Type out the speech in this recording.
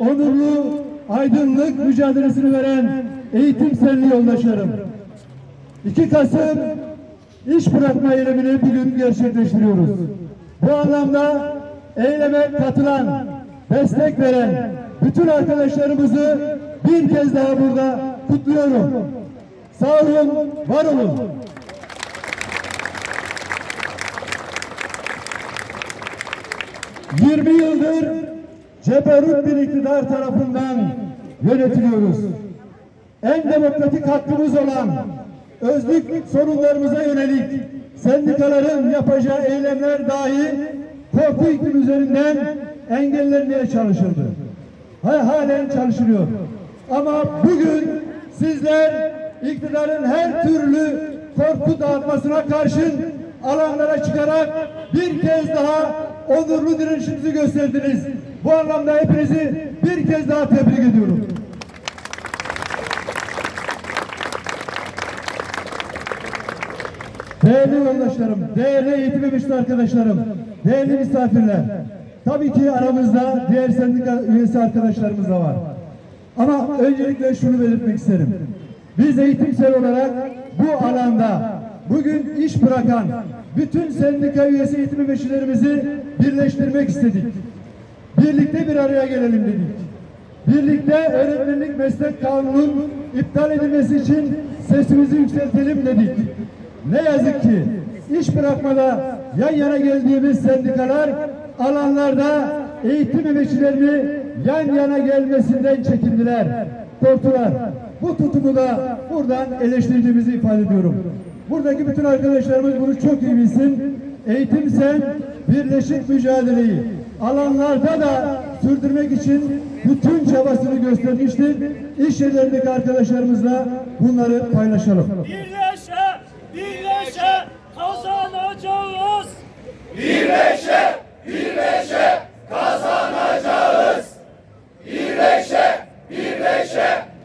onurlu aydınlık mücadelesini veren eğitim senli yoldaşlarım. 2 Kasım iş bırakma eylemini bugün gerçekleştiriyoruz. Bu anlamda eyleme katılan, destek veren bütün arkadaşlarımızı bir kez daha burada kutluyorum. Sağ olun, var olun. ...20 yıldır ceberut bir iktidar tarafından yönetiliyoruz. En demokratik hakkımız olan özlük sorunlarımıza yönelik sendikaların yapacağı eylemler dahi korku iklimi üzerinden engellenmeye çalışıldı. Ha- Halen çalışılıyor. Ama bugün sizler iktidarın her türlü korku dağıtmasına karşın alanlara çıkarak bir kez daha onurlu direnişinizi gösterdiniz. Bu anlamda hepinizi bir kez daha tebrik ediyorum. Değerli yoldaşlarım, değerli eğitim arkadaşlarım, değerli misafirler. Tabii ki aramızda diğer sendika üyesi arkadaşlarımız da var. Ama öncelikle şunu belirtmek isterim. Biz eğitimsel olarak bu alanda bugün iş bırakan bütün sendika üyesi eğitim emeşilerimizi birleştirmek istedik. Birlikte bir araya gelelim dedik. Birlikte öğretmenlik meslek kanunun iptal edilmesi için sesimizi yükseltelim dedik. Ne yazık ki iş bırakmada yan yana geldiğimiz sendikalar alanlarda eğitim emekçilerini yan yana gelmesinden çekindiler, korktular. Bu tutumu da buradan eleştirdiğimizi ifade ediyorum. Buradaki bütün arkadaşlarımız bunu çok iyi bilsin. Eğitimse birleşik mücadeleyi alanlarda da sürdürmek için bütün çabasını göstermiştir. İş yerlerindeki arkadaşlarımızla bunları paylaşalım. Birleşe, birleşe kazanacağız. Birleşe, birleşe kazanacağız. Birleşe, birleşe